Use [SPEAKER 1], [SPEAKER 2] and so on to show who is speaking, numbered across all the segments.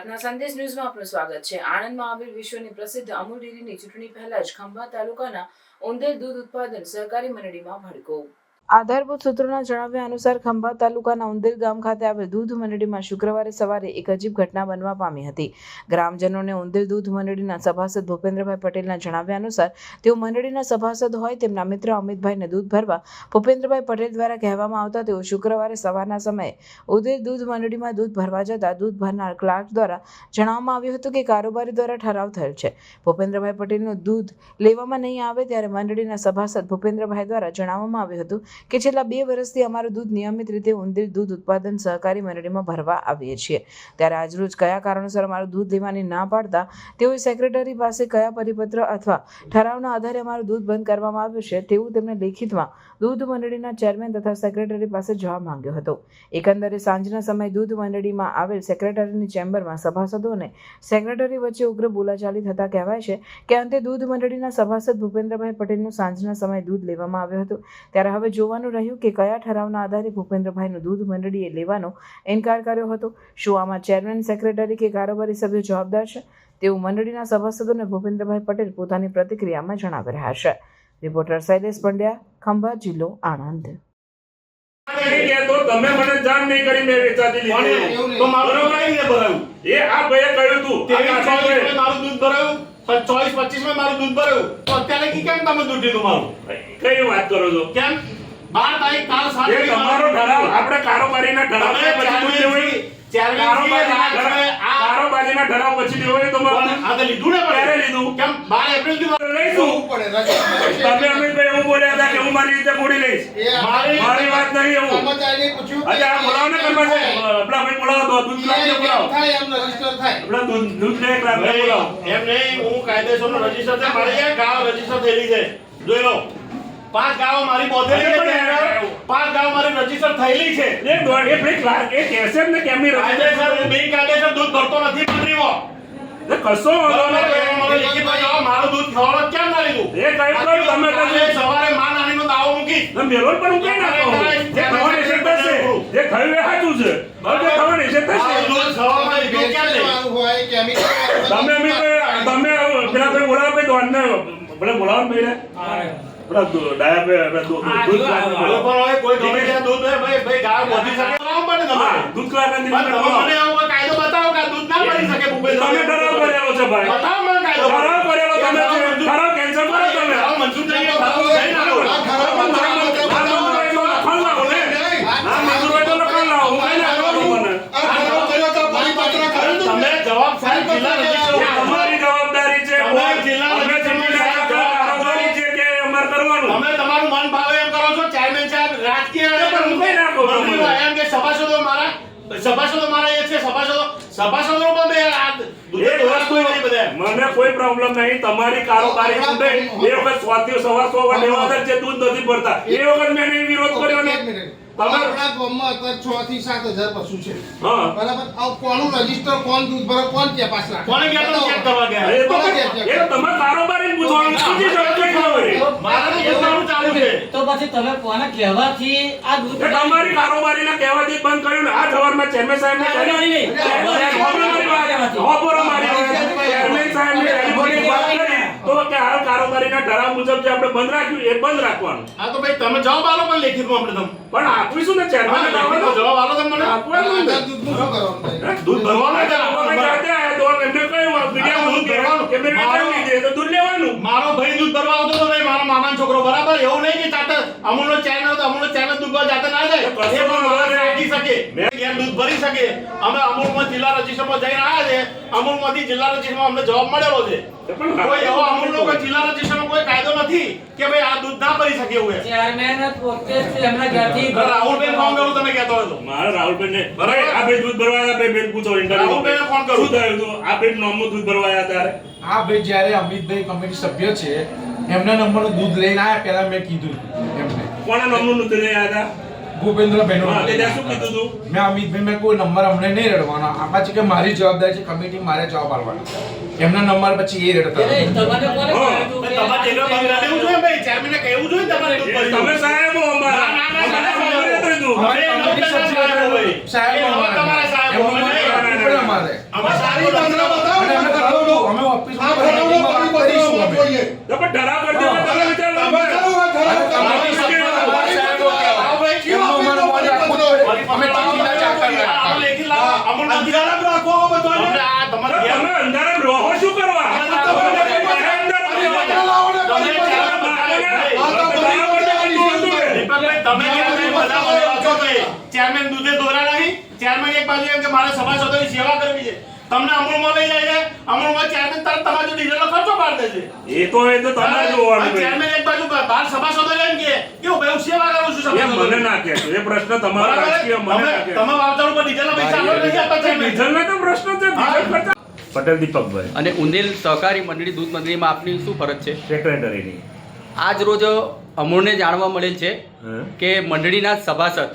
[SPEAKER 1] પ્રાર્થના સંદેશ ન્યૂઝમાં આપનું સ્વાગત છે. આણંદમાં આવેલ વિશ્વની પ્રસિદ્ધ અમૂલ ડેરીની ચૂંટણી પહેલા જ ખંભા તાલુકાના ઉંદર દૂધ ઉત્પાદન સહકારી મંડળીમાં ભડકો. આધારભૂત સૂત્રોના જણાવ્યા અનુસાર ખંભા તાલુકાના ઉંદેલ ગામ ખાતે આવેલ દૂધ મંડળીમાં શુક્રવારે સવારે એક અજીબ ઘટના બનવા પામી હતી. ગ્રામજનોને ઉંદેલ દૂધ મંડળીના સભાસદ ભૂપેન્દ્રભાઈ પટેલના જણાવ્યા અનુસાર, તેઓ મંડળીના સભાસદ હોય તેમના મિત્ર અમિતભાઈને દૂધ ભરવા ભૂપેન્દ્રભાઈ પટેલ દ્વારા કહેવામાં આવતા તેઓ શુક્રવારે સવારના સમયે ઉદેલ દૂધ મંડળીમાં દૂધ ભરવા જતા દૂધ ભરનાર ક્લાર્ક દ્વારા જણાવવામાં આવ્યું હતું કે કારોબારી દ્વારા ઠરાવ થયેલ છે. ભૂપેન્દ્રભાઈ પટેલનું દૂધ લેવામાં નહીં આવે ત્યારે મંડળીના સભાસદ ભૂપેન્દ્રભાઈ દ્વારા જણાવવામાં આવ્યું હતું કે છેલ્લા બે વર્ષથી અમારું દૂધ નિયમિત રીતે ઉંદીર દૂધ ઉત્પાદન સહકારી મંડળીમાં ભરવા આવીએ છીએ. ત્યારે આજરોજ કયા કારણોસર અમારું દૂધ લેવાની ના પાડતા તેઓએ સેક્રેટરી પાસે કયા પરિપત્ર અથવા ઠરાવના આધારે અમારું દૂધ બંધ કરવામાં આવ્યું છે તેવું તેમણે લેખિતમાં દૂધ મંડળીના ચેરમેન તથા સેક્રેટરી પાસે જવાબ માંગ્યો હતો. એકંદરે સાંજના સમયે દૂધ મંડળીમાં આવેલ સેક્રેટરીની ચેમ્બરમાં સભાસદો અને સેક્રેટરી વચ્ચે ઉગ્ર બોલાચાલી થતા કહેવાય છે કે અંતે દૂધ મંડળીના સભાસદ ભૂપેન્દ્રભાઈ પટેલનું સાંજના સમયે દૂધ લેવામાં આવ્યું હતું. ત્યારે હવે જોવાનું રહ્યું કે કયા ઠરાવના આધારે ભૂપેન્દ્રભાઈનું દૂધ મંડળીએ લેવાનો ઇનકાર કર્યો હતો. શું આમાં ચેરમેન સેક્રેટરી કે કારોબારી સભ્યો જવાબદાર છે? તેવું મંડળીના સભાસદોને ભૂપેન્દ્રભાઈ પટેલ પોતાની પ્રતિક્રિયામાં જણાવી રહ્યા છે. રિપોર્ટર શૈલેષ પંડ્યા ખંભા જિલ્લો આણંદ.
[SPEAKER 2] તમે મને જાણ નહીં કરી મેં વેચાતી લીધી.
[SPEAKER 3] તો મારું કઈ રીતે ભરાયું?
[SPEAKER 2] એ આ ભાઈએ કહ્યું તું.
[SPEAKER 3] ચોવીસ મારું દૂધ ભરાયું. ચોવીસ પચીસમાં મારું દૂધ ભરાયું. અત્યારે કેમ તમે દૂધ લીધું મારું?
[SPEAKER 2] કઈ વાત કરો છો?
[SPEAKER 3] કેમ? બાર તારીખ કાલ સાત
[SPEAKER 2] તમારો ઠરાવ આપણે કારોબારીના ઠરાવ પછી દૂધ લેવું હોય.
[SPEAKER 3] ચેરમેન છીએ,
[SPEAKER 2] કારોબારીના ઠરાવ- પછી લેવું હોય તો
[SPEAKER 3] આ લીધું ને.
[SPEAKER 2] ક્યારે લીધું?
[SPEAKER 3] કેમ? બાર એપ્રિલથી
[SPEAKER 2] લઈશું. તમે અમિતભાઈ એવું બોલ્યા હતા કે હું મારી રીતે બોલી લઈશ.
[SPEAKER 3] મારી-
[SPEAKER 2] મારી વાત નહીં એવું. અરે આ બોલાવો ને કર્મચારી. આપણા ભાઈ બોલાવો. દૂધ ક્લાર્કને બોલાવો આપણા દૂધ દૂધ લે બોલાવો.
[SPEAKER 3] એમ નહીં હું કાયદેસરનો રજિસ્ટર છે મારી ગાવ રજિસ્ટર થયેલી છે. જોઈ લો. પાંચ ગાવો મારી બોધેલી છે પાંચ ગાવ મારી રજિસ્ટર થયેલી છે.
[SPEAKER 2] એ દોડ- એ ભાઈ ક્લાર્ક એ કહેશે ને કે એમની રજા
[SPEAKER 3] કાયદેસર હું બિનકાયદેસર દૂધ ભરતો નથી મંડળીમાં
[SPEAKER 2] એ કશો વાંધો? નહીં.
[SPEAKER 3] મારું દૂધ ખવડાવવાનું કેમ ના લીધું?
[SPEAKER 2] એ કઈ પણ તમે
[SPEAKER 3] કહે સવારે માં નાનીનો દાવો મૂકી.
[SPEAKER 2] ને મેલોન પણ હું કઈ નાખો? જે થવાનું છે થશે જે થયું એ સાચું છે. જે થવાનું છે થશે
[SPEAKER 3] દૂધ લીધું કેમ લે
[SPEAKER 2] તમે અમી ભાઈ બોલાવો ભાઈ દોડને પેલા બોલાવો ને ભાઈને પેલા દો- ડાયા ભાઈ પેલા દૂધ- બોલાવો.
[SPEAKER 3] પણ હોય, કોઈ ગમે ત્યાં દૂધ હોય, ભાઈ- ભાઈ ગાય બોધી શકે.
[SPEAKER 2] દૂધ દીકરીને
[SPEAKER 3] મને એવો કાયદો બતાવો કે દૂધ ના પડી શકે
[SPEAKER 2] તમે કરેલો છે ભાઈ
[SPEAKER 3] બતાવો મને કાયદો.
[SPEAKER 2] ઠરાવ કરેલો તમે છે. ઠરાવ કેન્સલ કરો તમે
[SPEAKER 3] ઠરાવ મંજૂર થઈ ગયો, ઠરાવ થઈ ના આવ્યો.
[SPEAKER 2] ના મંજૂર હોય તો લખાણ લાવો ને. ના મંજૂર હોય તો લખાણ લાવો. હું કઈ ના કરું મને.
[SPEAKER 3] તમે જવાબ સાહેબ જિલ્લા
[SPEAKER 2] એ
[SPEAKER 3] રજિસ્ટર
[SPEAKER 2] અમારી જવાબદારી છે
[SPEAKER 3] તમે
[SPEAKER 2] કોઈ
[SPEAKER 3] જિલ્લા
[SPEAKER 2] અમે
[SPEAKER 3] રજિસ્ટ્રીમાં
[SPEAKER 2] જિલ્લા
[SPEAKER 3] સાહેબ
[SPEAKER 2] કારોબારી છે કે અમારે કરવાનું?
[SPEAKER 3] તમે તમારું મન ભાવે એમ કરો છો ચેરમેન સાહેબ રાજકીય
[SPEAKER 2] પણ હું કઈ કહું
[SPEAKER 3] એમ કે સભાસદો મારા સભાસદો મારા એ છે સભાસદો સભાસદો પણ બે
[SPEAKER 2] મને કોઈ પ્રોબ્લેમ નહીં. તમારી કારોબારી એ વખત સ્વાતિ સવા સો વખત એવા વખત જે દૂધ નથી ભરતા. એ વખત મેં વિરોધ કર્યો
[SPEAKER 4] આપણા ગામમાં અત્યારે છ થી સાત હજાર પશુ છે.
[SPEAKER 2] હા.
[SPEAKER 4] બરાબર? આ કોનું રજિસ્ટર કોણ દૂધ ભરે કોણ કે પાસ
[SPEAKER 3] કોણ ચેક કરવા ગયા?
[SPEAKER 2] એ તો એ તો તમારે કારોબારી પૂછવાનું
[SPEAKER 3] મારા ચાલુ છે.
[SPEAKER 5] તો પછી તમે કોને કહેવાથી આ દૂધ
[SPEAKER 2] એ તમારી કારોબારીના કહેવાથી બંધ કર્યું ને. આ જવારમાં ચેરમેન સાહેબ
[SPEAKER 5] ને નહીં.
[SPEAKER 2] ચેરમેન સાહેબ વાત કરી તો કે હાલ કારોબારીના ઠરાવ મુજબ જે આપણે બંધ રાખ્યું એ બંધ રાખવાનું.
[SPEAKER 3] હા તો ભાઈ તમે જવાબ આલો પણ લેખિતમાં આપણે તમે.
[SPEAKER 2] પણ આપીશું ને ચેરમેન
[SPEAKER 3] આવવાનો જવાબ આલો તમે મને
[SPEAKER 2] આપવાનો ને.
[SPEAKER 4] દૂધનું શું કરવાનું
[SPEAKER 3] દૂધ ભરવાનું છે
[SPEAKER 2] આપણે જાતે આયા તો એમને કહ્યું, મીડિયા
[SPEAKER 3] દૂધ ભરવાનું.
[SPEAKER 2] કે મેં તો દૂધ લેવાનું.
[SPEAKER 3] મારો ભાઈ દૂધ ભરવા આવતો તો ભાઈ મારો મામાનો છોકરો બરાબર એવું નહીં કે ચાતે અમૂલનો ચેનલ તો અમૂલનો ચેનલ દૂધ જાતે ના જાય. એ પણ માણસ રાખી શકે. મેં ઘેર દૂધ ભરી શકે. અમે અમૂલમાં જિલ્લા રજિસ્ટરમાં જઈને આવ્યા છે. અમૂલમાંથી જિલ્લા રજિસ્ટરમાં અમને જવાબ મળેલો છે.
[SPEAKER 2] પણ
[SPEAKER 3] કોઈ એવો અમૂલનો કોઈ જિલ્લા રજિસ્ટરમાં કોઈ કાયદો નથી કે ભાઈ આ દૂધ ના ભરી શકે એવું
[SPEAKER 5] ચેરમેન પોતે એમના ઘરથી
[SPEAKER 3] રાહુલભાઈ ફોન કરું તમે કહેતો હતો
[SPEAKER 2] મારા રાહુલભાઈને
[SPEAKER 3] બરાબર.
[SPEAKER 2] આ ભાઈ દૂધ ભરવા આવ્યા, ભાઈ બેન પૂછો.
[SPEAKER 3] રાહુલભાઈને ફોન કરું.
[SPEAKER 2] શું થયું હતું? આ ભાઈ નોમનું દૂધ ભરવા આવ્યા ત્યારે?
[SPEAKER 6] હા ભાઈ જ્યારે અમિતભાઈ કમિટી સભ્ય છે એમના નંબરનું દૂધ લઈને આવ્યા પહેલા મેં કીધું એમને.
[SPEAKER 2] કોના નોમનું દૂધ લઈ આવ્યા હતા?
[SPEAKER 6] ભૂપેન્દ્રભાઈ
[SPEAKER 2] હા, શું કીધું હતું?
[SPEAKER 6] મેં અમિતભાઈ મેં કોઈ નંબર અમને નહીં રડવાનો. આ પાછી કે મારી જવાબદારી છે કમિટી મારે જવાબ આપવાનો. એમના નંબર પછી એ રડતા
[SPEAKER 3] ચેરમેને કહેવું જોઈએ તમારે
[SPEAKER 2] તમે સાહેબો અમારા. અમારે.
[SPEAKER 6] અમારે.
[SPEAKER 3] સાહેબ એ તમારા સાહેબ હોય.
[SPEAKER 6] એમનો નંબર આપવો પડે અમારે
[SPEAKER 3] અમે
[SPEAKER 4] સારી પત્ર બતાવો
[SPEAKER 6] અને અમે
[SPEAKER 4] ને
[SPEAKER 6] કરાવજો. અમે ઓફિસમાં
[SPEAKER 4] આ ઠરાવનો
[SPEAKER 6] મિટિંગમાં વાત
[SPEAKER 4] પરિપત્ર
[SPEAKER 6] કરીશું અમે.
[SPEAKER 4] જોઈએ.
[SPEAKER 2] તો પણ દેવા તમે વિચાર.
[SPEAKER 3] લાવો.
[SPEAKER 2] અંધારામાં રહો શું કરવા?
[SPEAKER 4] લાવો
[SPEAKER 3] તમે ચેરમેન દૂધે દોરા નહીં ચેરમેન એક બાજુ એમ કે મારે સભાસદોની સેવા કરવી છે. તમને અમૂલમાં લઈ જાય છે? અમૂલમાં ચેરમેન તરત તમારો ડીઝલનો ખર્ચો પાડી દે છે.
[SPEAKER 2] એ તો એ તો તમારે જોવાનું.
[SPEAKER 3] ચેરમેન એક બાજુ બહાર સભાસદો એમ કે કે હું ભાઈ હું સેવા કરું છું સભાસદો
[SPEAKER 2] મને ના કે એ પ્રશ્ન તમારો રાજકીય મને
[SPEAKER 3] તમે
[SPEAKER 2] ના કહેશો.
[SPEAKER 3] તમે વાવતર ઉપર ડીઝલના પૈસા આપો નહીં આપતા ચેરમેન.
[SPEAKER 2] ડીઝલનો તો પ્રશ્ન છે? ડીઝલ ખર્ચા પટેલ દીપકભાઈ.
[SPEAKER 7] અને ઉંદેલ સહકારી મંડળી દૂધ મંડળીમાં આપની શું ફરજ છે?
[SPEAKER 2] સેક્રેટરીની.
[SPEAKER 7] આજ રોજ અમૂળને જાણવા મળેલ છે કે મંડળીના સભાસદ.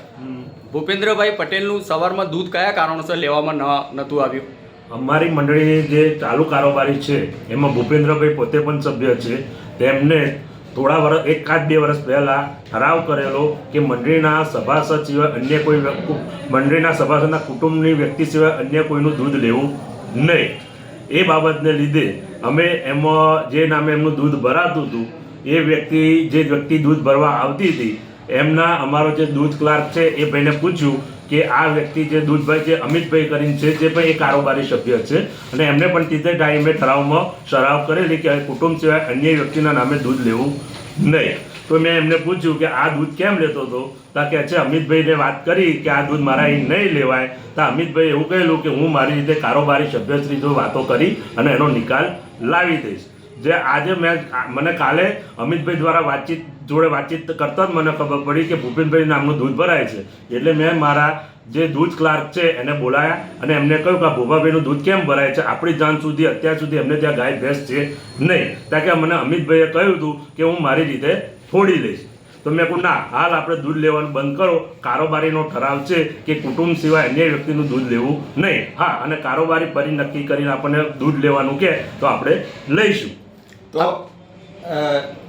[SPEAKER 7] ભૂપેન્દ્રભાઈ પટેલનું સવારમાં દૂધ કયા કારણોસર લેવામાં ન નહોતું આવ્યું?
[SPEAKER 2] અમારી મંડળીની જે ચાલુ કારોબારી છે, એમાં ભૂપેન્દ્રભાઈ પોતે પણ સભ્ય છે. તેમને થોડા વર્ષ એકાદ બે વર્ષ પહેલાં ઠરાવ કરેલો કે મંડળીના સભાસદ સિવાય અન્ય કોઈ મંડળીના સભાસદના કુટુંબની વ્યક્તિ સિવાય અન્ય કોઈનું દૂધ લેવું નહીં. એ બાબતને લીધે અમે એમાં જે નામે એમનું દૂધ ભરાતું હતું, એ વ્યક્તિ, જે વ્યક્તિ દૂધ ભરવા આવતી હતી, એમના, અમારો જે દૂધ ક્લાર્ક છે, એ ભાઈને પૂછ્યું કે આ વ્યક્તિ જે દૂધભાઈ જે અમિતભાઈ કરીને છે, જે પણ એ કારોબારી સભ્ય છે. અને એમને પણ તે ટાઈમે ઠરાવમાં શરાવ કરેલી કે કુટુંબ સિવાય અન્ય વ્યક્તિના નામે દૂધ લેવું નહીં. તો મેં એમને પૂછ્યું કે આ દૂધ કેમ લેતો હતો? તો કે છે, અમિતભાઈને વાત કરી કે આ દૂધ મારા અહીં નહીં લેવાય. તો અમિતભાઈ એવું કહેલું કે હું મારી રીતે કારોબારી સભ્યશ્રી જો વાતો કરી અને એનો નિકાલ લાવી દઈશ. જે આજે મેં મને કાલે અમિતભાઈ દ્વારા વાતચીત, જોડે વાતચીત કરતા જ મને ખબર પડી કે ભૂપેનભાઈ નામનું દૂધ ભરાય છે. એટલે મેં મારા જે દૂધ ક્લાર્ક છે એને બોલાયા અને એમને કહ્યું કે ભૂપાભાઈનું દૂધ કેમ ભરાય છે? આપણી જાણ સુધી, અત્યાર સુધી એમને ત્યાં ગાય, ભેંસ છે નહીં. કારણ કે મને અમિતભાઈએ કહ્યું હતું કે હું મારી રીતે ફોડી લઈશ. તો મેં કહું ના, હાલ આપણે દૂધ લેવાનું બંધ કરો. કારોબારીનો ઠરાવ છે કે કુટુંબ સિવાય અન્ય વ્યક્તિનું દૂધ લેવું નહીં. હા, અને કારોબારી ફરી નક્કી કરીને આપણને દૂધ લેવાનું કહે તો આપણે લઈશું.
[SPEAKER 8] તો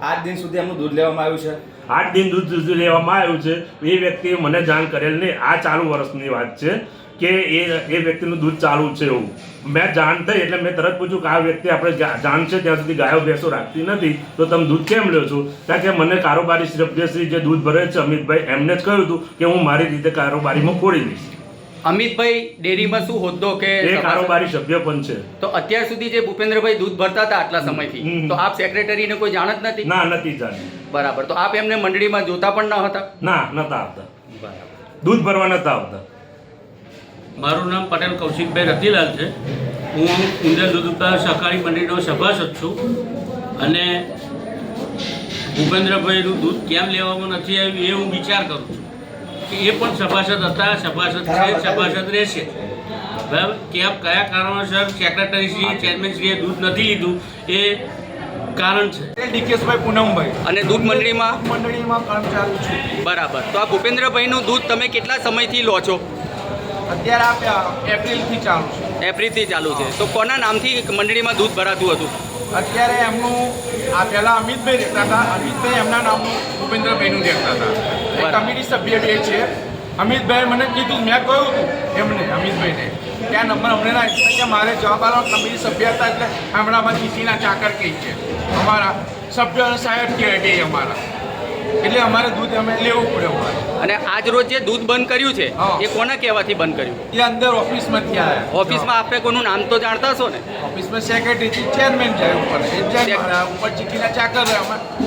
[SPEAKER 8] આઠ દિન સુધી એમનું દૂધ લેવામાં આવ્યું છે?
[SPEAKER 2] આઠ દિન દૂધ દૂધ લેવામાં આવ્યું છે. એ વ્યક્તિએ મને જાણ કરેલ નહીં આ ચાલુ વર્ષની વાત છે કે એ એ વ્યક્તિનું દૂધ ચાલુ છે એવું. મેં જાણ થઈ એટલે મેં તરત પૂછ્યું કે આ વ્યક્તિ આપણે જાણ છે ત્યાં સુધી ગાયો ભેંસો રાખતી નથી તો તમે દૂધ કેમ લો છો? કારણ કે મને કારોબારી સભ્યશ્રી જે દૂધ ભરે છે અમિતભાઈ એમને જ કહ્યું હતું કે હું મારી રીતે કારોબારીમાં ખોડી દઈશ.
[SPEAKER 7] અમિતભાઈ ડેરીમાં શું હોદ્દો કે
[SPEAKER 2] એ? કારોબારી સભ્ય પણ છે.
[SPEAKER 7] તો અત્યાર સુધી જે ભૂપેન્દ્રભાઈ દૂધ ભરતા હતા આટલા સમયથી
[SPEAKER 2] હમ.
[SPEAKER 7] તો આપ સેક્રેટરીને કોઈ જાણ જ નથી?
[SPEAKER 2] ના નથી જાણ.
[SPEAKER 7] બરાબર તો આપ એમને મંડળીમાં જોતા પણ ન હતા?
[SPEAKER 2] ના નતા આવતા. દૂધ ભરવા નતા આવતા.
[SPEAKER 9] મારું નામ પટેલ કૌશિકભાઈ રતિલાલ છે. હું ઉંદર દૂધ ઉત્પાદક સહકારી મંડળીનો સભાસદ છું અને ભૂપેન્દ્રભાઈનું દૂધ કેમ લેવામાં નથી આવ્યું એ હું વિચાર કરું છું. કે એ પણ સભાસદ હતા સભાસદ છે સભાસદ રહેશે. બરાબર? કેમ કયા કારણોસર સેક્રેટરીશ્રી ચેરમેનશ્રીએ દૂધ નથી લીધું એ કારણ છે.
[SPEAKER 6] ડીકેશભાઈ પૂનમભાઈ.
[SPEAKER 7] અને દૂધ મંડળીમાં?
[SPEAKER 6] મંડળીમાં કામ ચાલુ છે.
[SPEAKER 7] બરાબર. તો આ ભૂપેન્દ્રભાઈનું દૂધ તમે કેટલા સમયથી લો છો?
[SPEAKER 6] અત્યારે આ એપ્રિલથી ચાલુ છે.
[SPEAKER 7] એપ્રિલથી ચાલુ છે. તો કોના નામથી મંડળીમાં દૂધ ભરાતું હતું?
[SPEAKER 6] અત્યારે એમનું આ પહેલા અમિતભાઈ રહેતા હતા. અમિતભાઈ એમના નામનું ભૂપેન્દ્રભાઈનું રહેતા હતા. કમિટી સભ્ય બે છે. અમિતભાઈ મને કીધું મેં કહ્યું હતું એમને અમિતભાઈને. ત્યાં નંબર અમને ના કે મારે જવાબ આપવા કમિટી સભ્ય હતા એટલે હમણાંમાં ચીઠીના ચાકર કહી છે. અમારા સભ્ય સાહેબ કહે અમારા. એટલે અમારે દૂધ અમે લેવું પડે
[SPEAKER 7] અને આજ રોજ જે દૂધ બંધ કર્યું છે એ કોના કહેવાથી બંધ કર્યું?
[SPEAKER 6] એ અંદર ઓફિસમાંથી આવ્યા.
[SPEAKER 7] ઓફિસમાં આપે કોનું નામ તો જાણતા હશો ને?
[SPEAKER 6] ઓફિસમાં સેક્રેટરી ચેરમેન જાય ઉપર. ઉપર ચીઠીના ચાકર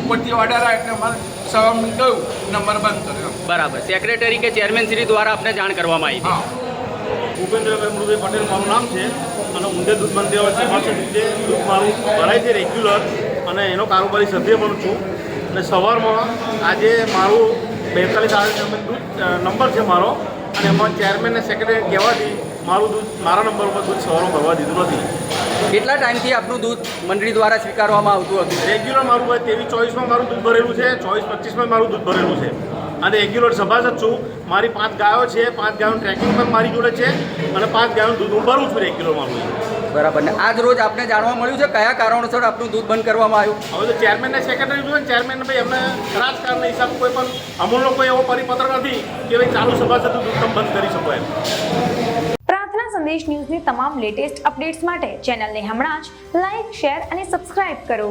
[SPEAKER 6] ઉપરથી ઓર્ડર આવે એટલે અમારે સવા મિનિટ કહ્યું નંબર બંધ કર્યો
[SPEAKER 7] બરાબર. સેક્રેટરી કે ચેરમેન શ્રી દ્વારા આપને જાણ કરવામાં આવી
[SPEAKER 3] ભૂપેન્દ્રભાઈ અમૃતભાઈ પટેલ મારું નામ છે. અને ઊંધે દૂધ બંધ છે પાછું દૂધ મારું ભરાય છે રેગ્યુલર અને એનો કારોબારી સભ્ય પણ છું. અને સવારમાં આજે મારું બેતાલીસ દૂધ નંબર છે મારો. અને એમાં ચેરમેન અને સેક્રેટરી કહેવાથી મારું દૂધ મારા નંબર ઉપર દૂધ સવારમાં ભરવા દીધું નથી.
[SPEAKER 7] કેટલા ટાઈમથી આપનું દૂધ મંડળી દ્વારા સ્વીકારવામાં આવતું હતું?
[SPEAKER 3] રેગ્યુલર મારું હોય તેવી ચોવીસમાં મારું દૂધ ભરેલું છે ચોવીસ પચીસમાં મારું દૂધ ભરેલું છે. અને રેગ્યુલર સભાસદ છું. મારી પાંચ ગાયો છે પાંચ ગાયોનું ટ્રેકિંગ પણ મારી જોડે છે અને પાંચ ગાયોનું દૂધ હું ભરું છું રેગ્યુલર મારું
[SPEAKER 7] બરાબર. ને આજ રોજ આપને જાણવા મળ્યું છે કયા કારણોસર આપનું દૂધ બંધ કરવામાં આવ્યું?
[SPEAKER 3] હવે તો ચેરમેન ને સેક્રેટરી જોઈએ ચેરમેન ભાઈ એમને રાજકારણના હિસાબ કોઈ પણ અમૂલનો કોઈ એવો પરિપત્ર નથી કે ભાઈ ચાલુ સભાસદ દૂધ તમે બંધ કરી શકો એમ.
[SPEAKER 10] પ્રાર્થના સંદેશ સંદેશ ન્યૂઝની તમામ લેટેસ્ટ અપડેટ્સ માટે ચેનલને હમણાં જ લાઇક શેર અને સબસ્ક્રાઇબ કરો.